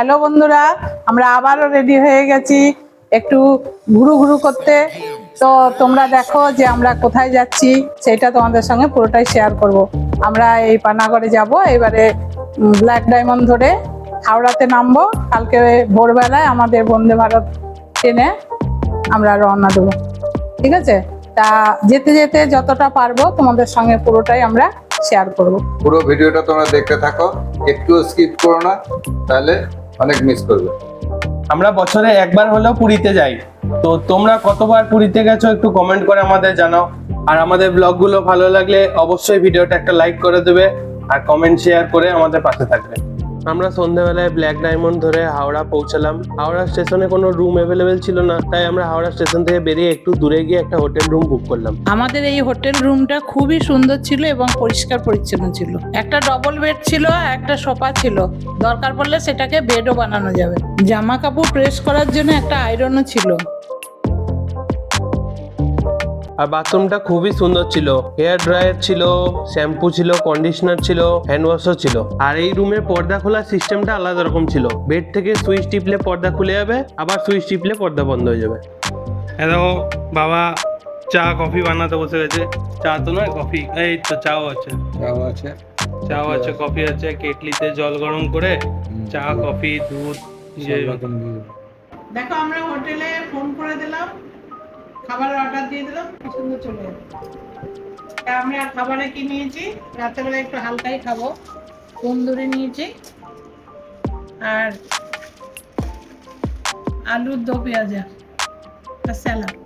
Hello বন্ধুরা, আমরা আবারও রেডি হয়ে গেছি একটু ঘুরু ঘুরু করতে। তো তোমরা দেখো যে আমরা কোথায় যাচ্ছি, সেটা তোমাদের সঙ্গে পুরোটাই শেয়ার করব। আমরা এই পানাগড়ে যাব, এবারে ব্ল্যাক ডায়মন্ড ধরে হাওড়াতে নামবো। কালকে ভোরবেলায় আমাদের বন্দে ভারত ট্রেনে আমরা রওনা দেবো। ঠিক আছে? তা যেতে যেতে যতটা পারব তোমাদের সঙ্গে পুরোটাই আমরা শেয়ার করব। পুরো ভিডিওটা তোমরা দেখতে থাকো। একটু স্কিপ করো না, তাহলে অনেক মিস করবে। আমরা বছরে একবার হলেও পুরীতে যাই। তো তোমরা কতবার পুরীতে গেছো একটু কমেন্ট করে আমাদের জানাও। আর আমাদের ব্লগগুলো ভালো লাগলে অবশ্যই ভিডিওটা একটা লাইক করে দেবে। আর কমেন্ট শেয়ার করে আমাদের পাশে থাকবে। আমরা সন্ধ্যাবেলায় ব্ল্যাক ডায়মন্ড ধরে হাওড়া পৌঁছালাম। হাওড়া স্টেশনে কোনো রুম অ্যাভেলেবেল ছিল না, তাই আমরা হাওড়া স্টেশন থেকে বেরিয়ে একটু দূরে গিয়ে একটা হোটেল রুম বুক করলাম। আমাদের এই হোটেল রুমটা খুবই সুন্দর ছিল এবং পরিষ্কার পরিচ্ছন্ন ছিল। একটা ডবল বেড ছিল, একটা সোফা ছিল। দরকার পড়লে সেটাকে বেডও বানানো যাবে। জামা কাপড় প্রেস করার জন্য একটা আয়রনও ছিল। আর বাথরুমটা খুবই সুন্দর ছিল। হেয়ার ড্রায়ার ছিল শ্যাম্পু ছিল কন্ডিশনার ছিল হ্যান্ড ওয়াশও ছিল। আর এই রুমের পর্দা খোলার সিস্টেমটা আলাদা রকম ছিল। বেড থেকে সুইচ টিপলে পর্দা খুলে যাবে আবার সুইচ টিপলে পর্দা বন্ধ হয়ে যাবে। দেখো বাবা চা কফি বানাতে বসে গেছে। চা তো নয় কফি এই তো চাও আছে। চাও আছে। চাও আছে কফি আছে কেটলিতে জল গরম করে চা কফি দুধ দেখো আমরা হোটেলে ফোন করে দিলাম। খাবারের অর্ডার দিয়ে দিলাম কি সুন্দর চলে যাবে আমি আর খাবারে কি নিয়েছি? রাত্রেবেলা একটু হালকাই খাব। তন্দুরি নিয়েছি। আর আলুর দো পেঁয়াজা স্যালাড।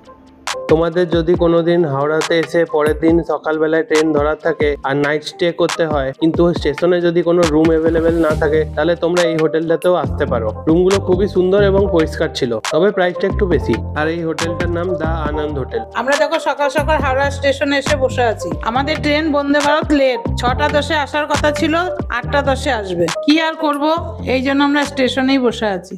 তোমাদের যদি কোনোদিন হাওড়াতে এসে পরের দিন সকালবেলায় ট্রেন ধরার থাকে আর নাইট স্টে করতে হয়, কিন্তু স্টেশনে যদি কোনো রুম অ্যাভেলেবেল না থাকে, তাহলে তোমরা এই হোটেলটাতেও আসতে পারো। রুমগুলো খুবই সুন্দর এবং পরিষ্কার ছিল, তবে প্রাইসটা একটু বেশি। আর এই হোটেলটার নাম দা আনন্দ হোটেল। আমরা দেখো সকাল সকাল হাওড়া স্টেশনে এসে বসে আছি। আমাদের ট্রেন বন্দে ভারত লেট ছটা দশে আসার কথা ছিল, আটটা দশে আসবে। কি আর করব? এই জন্য আমরা স্টেশনেই বসে আছি।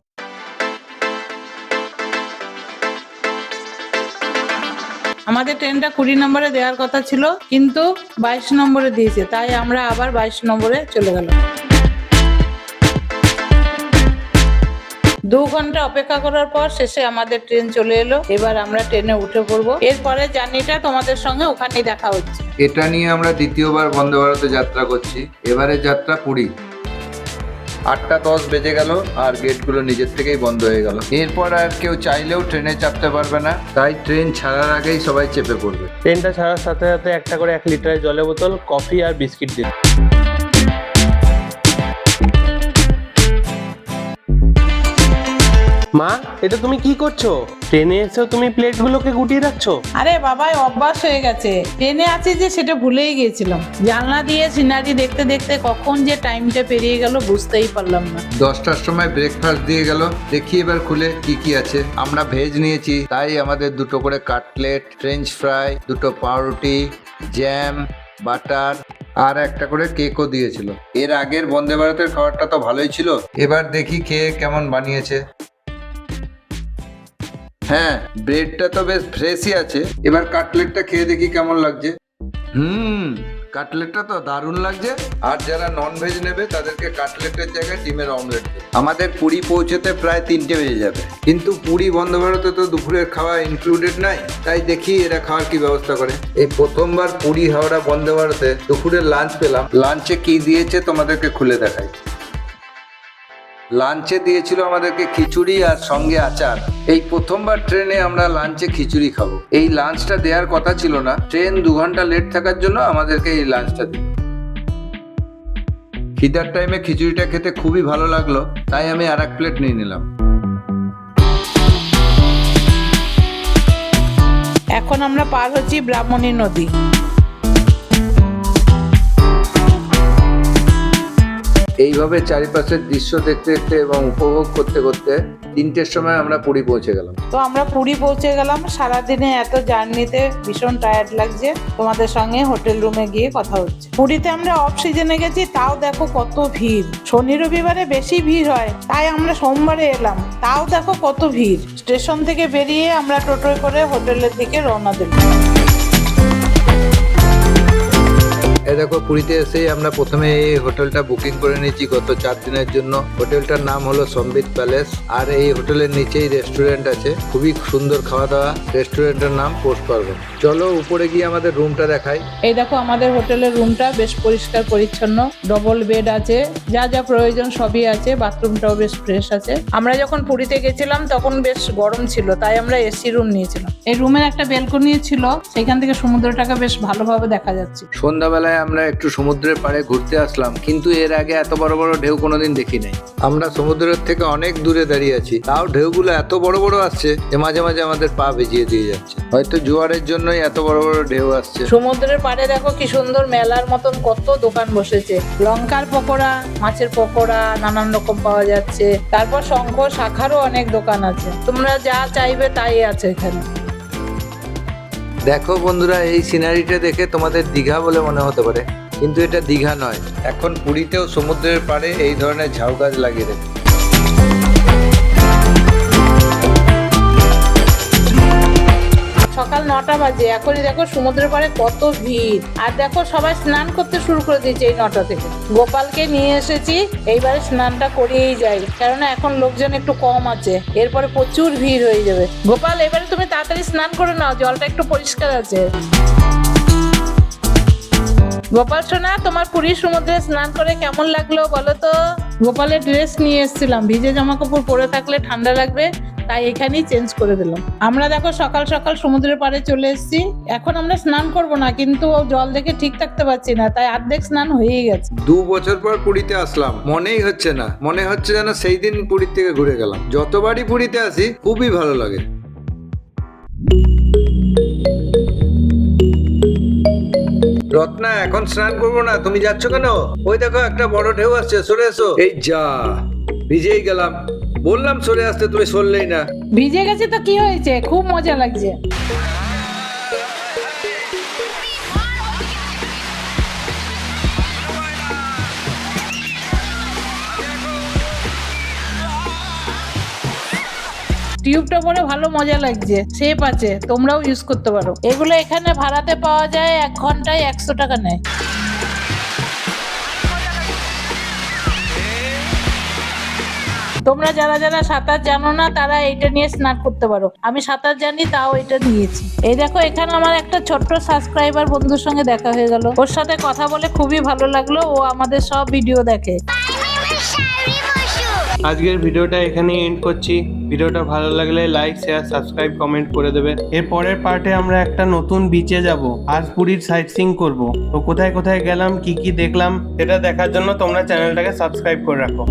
আমাদের ট্রেনটা কুড়ি নম্বরে দেওয়ার কথা ছিল, কিন্তু বাইশ নম্বরে দিয়েছে, তাই আমরা আবার বাইশ নম্বরে চলে গেলাম। দু ঘণ্টা অপেক্ষা করার পর শেষে আমাদের ট্রেন চলে এলো, এবার আমরা ট্রেনে উঠে পড়ব। এরপরে জার্নিটা তোমাদের সঙ্গে ওখানেই দেখা হচ্ছে। এটা নিয়ে আমরা দ্বিতীয়বার বন্দে ভারতে যাত্রা করছি। এবারে যাত্রা পুরী। আটটা দশ বেজে গেল আর গেটগুলো নিজের থেকেই বন্ধ হয়ে গেল। এরপর আর কেউ চাইলেও ট্রেনে চাপতে পারবে না, তাই ট্রেন ছাড়ার আগেই সবাই চেপে পড়বে। ট্রেনটা ছাড়ার সাথে সাথে একটা করে এক লিটারের জলের বোতল, কফি আর বিস্কিট দিন। মা এটা তুমি কি করছ? ট্রেনে এসেও তুমি প্লেটগুলোকে গুটিয়ে রাখছো? আরে বাবাই অভ্যাস হয়ে গেছে। ট্রেনে আছি যে সেটা ভুলেই গিয়েছিলাম। জানলা দিয়ে সিনারি দেখতে দেখতে কখন যে টাইমটা পেরিয়ে গেল বুঝতেই পারলাম না। দশটার সময় ব্রেকফাস্ট দিয়ে গেল। দেখি এবার খুলে কি কি আছে। আমরা ভেজ নিয়েছি তাই আমাদের দুটো করে কাটলেট ফ্রেঞ্চ ফ্রাই দুটো পাউরুটি জ্যাম বাটার আর একটা করে কেকও দিয়েছিল। এর আগের বন্দে ভারতের খাবারটা তো ভালোই ছিল। এবার দেখি খেয়ে কেমন বানিয়েছে। হ্যাঁ ব্রেডটা তো বেশ ফ্রেশই আছে। এবার কাটলেটটা খেয়ে দেখি কেমন লাগছে। হুম কাটলেটটা তো দারুণ লাগছে। আর যারা নন ভেজ নেবে, তাদেরকে কাটলেটের জায়গায় ডিমের অমলেট আমাদের পুরী পৌঁছতে প্রায় তিনটে বেজে যাবে। কিন্তু পুরী বন্ধ ভারতে তো দুপুরের খাওয়া ইনক্লুডেড নাই। তাই দেখি এরা খাওয়ার কি ব্যবস্থা করে। এই প্রথমবার পুরী হাওড়া বন্ধ ভারতে দুপুরের লাঞ্চ পেলাম। লাঞ্চে কি দিয়েছে তোমাদেরকে খুলে দেখাই। লাঞ্চে দিয়েছিল আমাদেরকে খিচুড়ি আর সঙ্গে আচার। এই প্রথমবার ট্রেনে আমরা লাঞ্চে খিচুড়ি খাব। এই লাঞ্চটা দেওয়ার কথা ছিল না। ট্রেন দু ঘণ্টা লেট থাকার জন্য আমাদেরকে এই লাঞ্চটা দিল। খিদার টাইমে খিচুড়িটা খেতে খুবই ভালো লাগল, তাই আমি আর এক প্লেট নিয়ে নিলাম। এখন আমরা পার হচ্ছি ব্রাহ্মণী নদী। এইভাবে চারিপাশের দৃশ্য দেখতে দেখতে এবং উপভোগ করতে করতে তিনটের সময় আমরা পুরী পৌঁছে গেলাম। তো আমরা পুরী পৌঁছে গেলাম। সারাদিনে এত জার্নিতে ভীষণ টায়ার্ড লাগছে। তোমাদের সঙ্গে হোটেল রুমে গিয়ে কথা হচ্ছে। পুরীতে আমরা অফ সিজনে গেছি, তাও দেখো কত ভিড়। শনি রবিবারে বেশি ভিড় হয়, তাই আমরা সোমবারে এলাম। তাও দেখো কত ভিড়। স্টেশন থেকে বেরিয়ে আমরা টোটোয় করে হোটেলের দিকে রওনা দিলাম। দেখো পুরীতে এসেই আমরা প্রথমে এই হোটেলটা বুকিং করে নিয়েছি গত চার দিনের জন্য। হোটেলটার নাম হলো সম্বিত প্যালেস। আর এই হোটেলের নিচেই রেস্টুরেন্ট আছে। খুবই সুন্দর খাওয়া দাওয়া রেস্টুরেন্টের নাম পোস্ট পার্বন চলো উপরে গিয়ে আমাদের রুমটা দেখাই। এই দেখো আমাদের হোটেলের রুমটা বেশ পরিষ্কার পরিচ্ছন্ন। ডবল বেড আছে। যা যা প্রয়োজন সবই আছে। বাথরুমটাও বেশ ফ্রেশ আছে। আমরা যখন পুরীতে গেছিলাম তখন বেশ গরম ছিল। তাই আমরা এসি রুম নিয়েছিলাম। এই রুমের একটা বেলকনি ছিল। সেখান থেকে সমুদ্রটাকে বেশ ভালোভাবে দেখা যাচ্ছে। সন্ধ্যাবেলায় আমরা একটু সমুদ্রের পাড়ে ঘুরতে আসলাম, কিন্তু এর আগে এত বড় বড় ঢেউ কোনোদিন দেখি নাই। আমরা সমুদ্রের থেকে অনেক দূরে দাঁড়িয়ে আছি, তাও ঢেউগুলো এত বড় বড় আসছে যে মাঝে মাঝে আমাদের পা ভিজিয়ে দিয়ে যাচ্ছে। হয়তো জোয়ারের জন্যই এত বড় বড় ঢেউ আসছে। সমুদ্রের পাড়ে দেখো কি সুন্দর মেলার মতন কত দোকান বসেছে। লঙ্কার পকোড়া, মাছের পকোড়া, নানান রকম পাওয়া যাচ্ছে। তারপর শঙ্খ শাখারও অনেক দোকান আছে। তোমরা যা চাইবে তাই আছে এখানে। দেখো বন্ধুরা, এই সিনারিটা দেখে তোমাদের দীঘা বলে মনে হতে পারে। কিন্তু এটা দীঘা নয়। এখন পুরীতেও সমুদ্রের পাড়ে এই ধরনের ঝাউ গাছ লাগিয়ে রেখে সকাল নটা বাজে। এখনই দেখো সমুদ্রের পাড়ে কত ভিড়। আর দেখো সবাই স্নান করতে শুরু করে দিয়েছে এই নটা থেকে। গোপালকে নিয়ে এসেছি, এইবারে স্নানটা করিয়েই যাই। কেননা এখন লোকজন একটু কম আছে, এরপরে প্রচুর ভিড় হয়ে যাবে। গোপাল, এবারে তুমি তাড়াতাড়ি স্নান করে নাও, জলটা একটু পরিষ্কার আছে। গোপাল, সোনা, তোমার পুরীর সমুদ্রে স্নান করে কেমন লাগল বলো তো? গোপালের ড্রেস নিয়ে এসেছিলাম। ভিজে জামা কাপড় পরে থাকলে ঠান্ডা লাগবে। তাই এখানেই চেঞ্জ করে দিলাম। আমরা দেখো সকাল সকাল সমুদ্রের পাড়ে চলে এসেছি। এখন আমরা স্নান করব না, কিন্তু জল দেখে ঠিক থাকতে পারছি না, তাই অর্ধেক স্নান হয়েই গেছে। দু বছর পর পুরীতে আসলাম, মনেই হচ্ছে না। মনে হচ্ছে যেন সেই দিন পুরীর থেকে ঘুরে গেলাম। যতবারই পুরীতে আসি, খুবই ভালো লাগে। রত্না, এখন স্নান করব না, তুমি যাচ্ছ কেন? ওই দেখো একটা বড় ঢেউ আসছে, সরে এসো। এই যা, ভিজেই গেলাম। বললাম সরে আসতে, তুমি সরলেই না। ভিজে গেছে তো কি হয়েছে? খুব মজা লাগছে। টিউবটা পরে ভালো মজা লাগছে। শেপ আছে, তোমরাও ইউজ করতে পারো। এগুলো এখানে ভাড়াতে পাওয়া যায় এক ঘন্টায় একশো টাকা নেয়। তোমরা যারা যারা সাঁতার জানো না, তারা এইটা নিয়ে স্নান করতে পারো। আমি সাঁতার জানি, তাও এটা নিয়েছি। এই দেখো, এখানে আমার একটা ছোট্ট সাবস্ক্রাইবার বন্ধুর সঙ্গে দেখা হয়ে গেল। ওর সাথে কথা বলে খুবই ভালো লাগল, ও আমাদের সব ভিডিও দেখে। আজকের ভিডিওটা এখানে এন্ড করছি। ভিডিওটা ভালো লাগলে লাইক শেয়ার সাবস্ক্রাইব কমেন্ট করে দেবে। এর পরের পার্টে আমরা একটা নতুন বিচে যাব। আর পুরীর সাইট সিং করব। তো কোথায় কোথায় গেলাম, কি কি দেখলাম, সেটা দেখার জন্য তোমরা চ্যানেলটাকে সাবস্ক্রাইব করে রাখো।